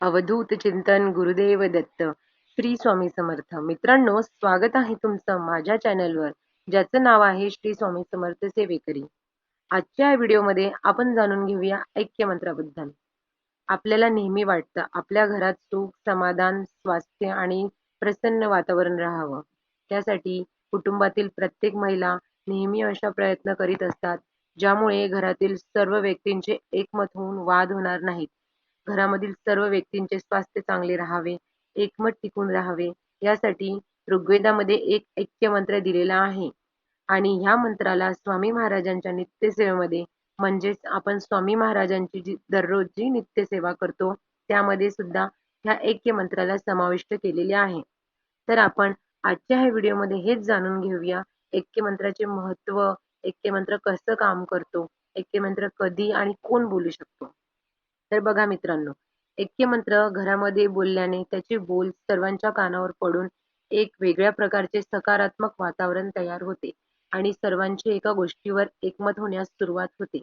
अवधूत चिंतन गुरुदेव दत्त. श्री स्वामी समर्थ. मित्रांनो स्वागत आहे तुमचं माझ्या चॅनलवर. ज्याचं नाव आहे श्री स्वामी समर्थ सेवेकरी. आजच्या व्हिडिओमध्ये आपण जाणून घेऊया ऐक्य मंत्राबद्दल आपल्याला नेहमी वाटतं आपल्या घरात सुख समाधान स्वास्थ्य आणि प्रसन्न वातावरण राहावं. त्यासाठी कुटुंबातील प्रत्येक महिला नेहमी अशा प्रयत्न करीत असतात ज्यामुळे घरातील सर्व व्यक्तींचे एकमत होऊन वाद होणार नाहीत. घरामधील सर्व व्यक्तींचे स्वास्थ्य चांगले राहावे एकमत टिकून राहावे यासाठी ऋग्वेदामध्ये एक ऐक्य मंत्र दिलेला आहे. आणि ह्या मंत्राला स्वामी महाराजांच्या नित्यसेवेमध्ये म्हणजेच आपण स्वामी महाराजांची जी दररोज जी नित्यसेवा करतो त्यामध्ये सुद्धा ह्या ऐक्य मंत्राला समाविष्ट केलेले आहे. तर आपण आजच्या ह्या व्हिडिओमध्ये हेच जाणून घेऊया ऐक्य मंत्राचे महत्त्व ऐक्य मंत्र कसं काम करतो ऐक्य मंत्र कधी आणि कोण बोलू शकतो? तर बघा मित्रांनो ऐक्य मंत्र घरामध्ये बोलल्याने त्याचे बोल सर्वांच्या कानावर पडून एक वेगळ्या प्रकारचे सकारात्मक वातावरण तयार होते आणि सर्वांचे एका गोष्टीवर एकमत होण्यास सुरुवात होते.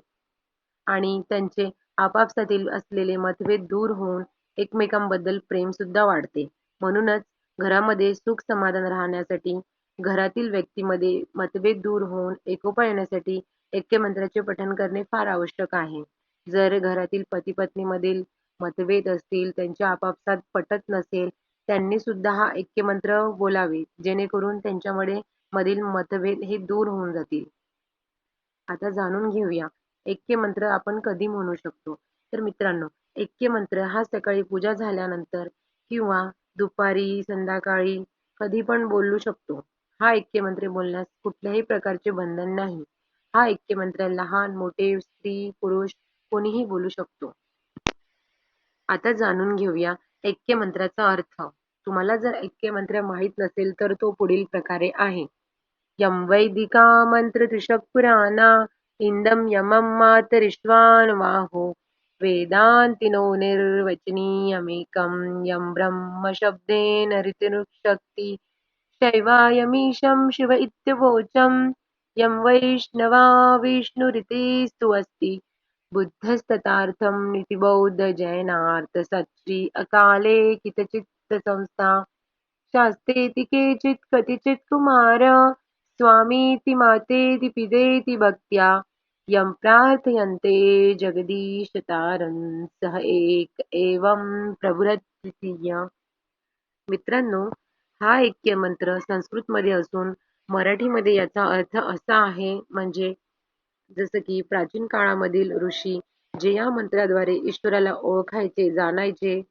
आणि त्यांचे आपापसातील असलेले मतभेद दूर होऊन एकमेकांबद्दल प्रेम सुद्धा वाढते. म्हणूनच घरामध्ये सुख समाधान राहण्यासाठी घरातील व्यक्तीमध्ये मतभेद दूर होऊन एकोपा येण्यासाठी ऐक्य मंत्राचे पठण करणे फार आवश्यक आहे. जर घरातील पतीपत्नीमधील मतभेद असतील त्यांच्या आपापसात पटत नसेल त्यांनी सुद्धा हा ऐक्य मंत्र बोलावे जेणेकरून त्यांच्यामध्ये मधील मतभेद हे दूर होऊन जातील. आता जाणून घेऊया ऐक्य मंत्र आपण कधी म्हणू शकतो? तर मित्रांनो ऐक्य मंत्र हा सकाळी पूजा झाल्यानंतर किंवा दुपारी संध्याकाळी कधी पण बोलू शकतो. हा ऐक्य मंत्र बोलण्यास कुठल्याही प्रकारचे बंधन नाही. हा ऐक्य मंत्र लहान मोठे स्त्री पुरुष कोणीही बोलू शकतो. आता जाणून घेऊया ऐक्य मंत्राचा अर्थ. तुम्हाला जर ऐक्य मंत्र माहीत नसेल तर तो पुढील प्रकारे आहे. यम वैदिका मंत्र त्रिशक पुराणा इंदम यमम मातरिश्वान वाहो वेदांतिनो निर्वचनीयमेकम यम ब्रह्म शब्देन ऋतिरुक्शक्ति शैवायमीशं शिव इत्यवोचम यं वैष्णवा विष्णुरितिस्तु अस्ति। बुद्धस्तथार्थं नितिबौद्धजैनार्थ सच्ची अकाले कितचित् संस्था शास्त्रेति केचित् कतिचित् कुमार। स्वामीति मातेति पिदेति भक्त्या। यं प्रार्थयन्ते जगदीशतारं। सह एक एवं प्रभुरद्वितीय मित्रांनो हा ऐक्य मंत्र संस्कृतमध्ये असून मराठीमध्ये याचा अर्थ असा आहे म्हणजे जसं की प्राचीन काळामधील ऋषी जे या मंत्राद्वारे ईश्वराला ओळखायचे जाणायचे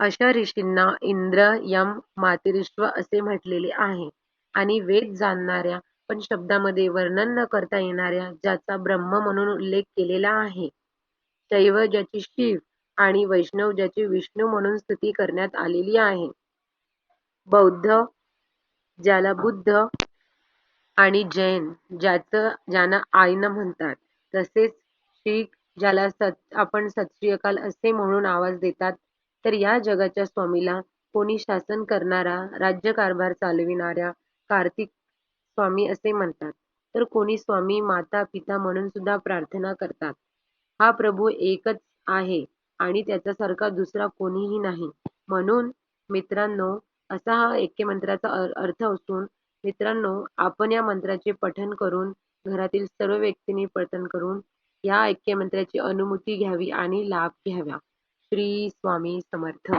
अशा ऋषींना इंद्र यम मातिरिश्व असे म्हटलेले आहे. आणि वेद जाणणाऱ्या पण शब्दामध्ये वर्णन न करता येणाऱ्या ज्याचा ब्रह्म म्हणून उल्लेख केलेला आहे. शैव ज्याची शिव आणि वैष्णव ज्याची विष्णू म्हणून स्तुती करण्यात आलेली आहे. बौद्ध ज्याला बुद्ध आणि जैन ज्याचं ज्यांना आयन म्हणतात. तसेच शीख ज्याला सत आपण सत अकाल असे म्हणून आवाज देतात तर या जगाच्या स्वामीला कोणी शासन करणारा राज्यकारभार चालविणाऱ्या कार्तिक स्वामी असे म्हणतात. तर कोणी स्वामी माता पिता म्हणून सुद्धा प्रार्थना करतात. हा प्रभू एकच आहे आणि त्याच्यासारखा दुसरा कोणीही नाही. म्हणून मित्रांनो असा हा ऐक्य मंत्राचा अर्थ असून मित्रांनो आपण या मंत्राचे पठन करून घरातील सर्व व्यक्तींनी पठन करून या ऐक्य मंत्राची अनुमती घ्यावी आणि लाभ घ्यावा. श्री स्वामी समर्थ.